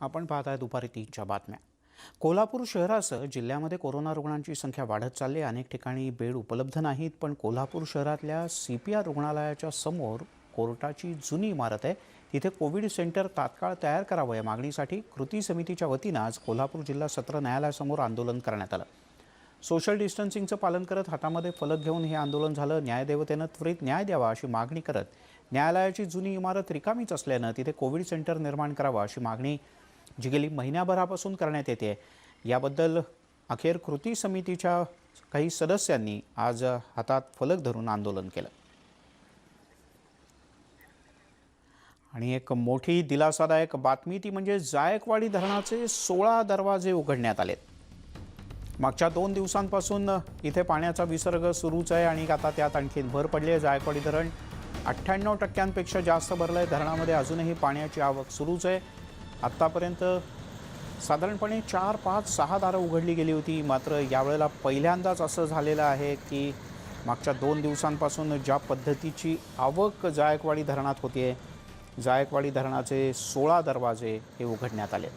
आपण पाहत आहे दुपारी तीनच्या बातम्या. कोल्हापूर शहरासह जिल्ह्यामध्ये कोरोना रुग्णांची संख्या वाढत चालली आहे. अनेक ठिकाणी बेड उपलब्ध नाहीत पण कोल्हापूर शहरातल्या सी पी आर रुग्णालयाच्या समोर कोर्टाची जुनी इमारत आहे. तिथे कोविड सेंटर तात्काळ तयार करावं या मागणीसाठी कृती समितीच्या वतीनं आज कोल्हापूर जिल्हा सत्र न्यायालयासमोर आंदोलन करण्यात आलं. सोशल डिस्टन्सिंगचं पालन करत हातामध्ये फलक घेऊन हे आंदोलन झालं. न्यायदेवतेनं त्वरित न्याय द्यावा अशी मागणी करत न्यायालयाची जुनी इमारत रिकामीच असल्यानं तिथे कोविड सेंटर निर्माण करावं अशी मागणी जी गेली महिन्याभरापासून करण्यात येते. याबद्दल अखेर कृती समितीच्या काही सदस्यांनी आज हातात फलक धरून आंदोलन केलं. आणि एक मोठी दिलासादायक बातमी ती म्हणजे जायकवाडी धरणाचे सोळा दरवाजे उघडण्यात आलेत. मागच्या दोन दिवसांपासून इथे पाण्याचा विसर्ग सुरूच आहे आणि आता त्यात आणखीन भर पडली आहे जायकवाडी धरण अठ्ठ्याण्णव टक्क्यांपेक्षा जास्त भरलं आहे धरणामध्ये अजूनही पाण्याची आवक सुरूच आहे. आत्तापर्यंत साधारणपणे चार पाच सहा दारं उघडली गेली होती. मात्र यावेळेला पहिल्यांदाच असं झालेलं आहे की मागच्या दोन दिवसांपासून ज्या पद्धतीची आवक जायकवाडी धरणात होती जायकवाडी धरणाचे सोळा दरवाजे हे उघडण्यात आले.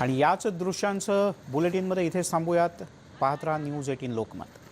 आणि याच दृश्यांचं बुलेटिनमध्ये इथे थांबूयात. पाहत राहा न्यूज एटीन लोकमत.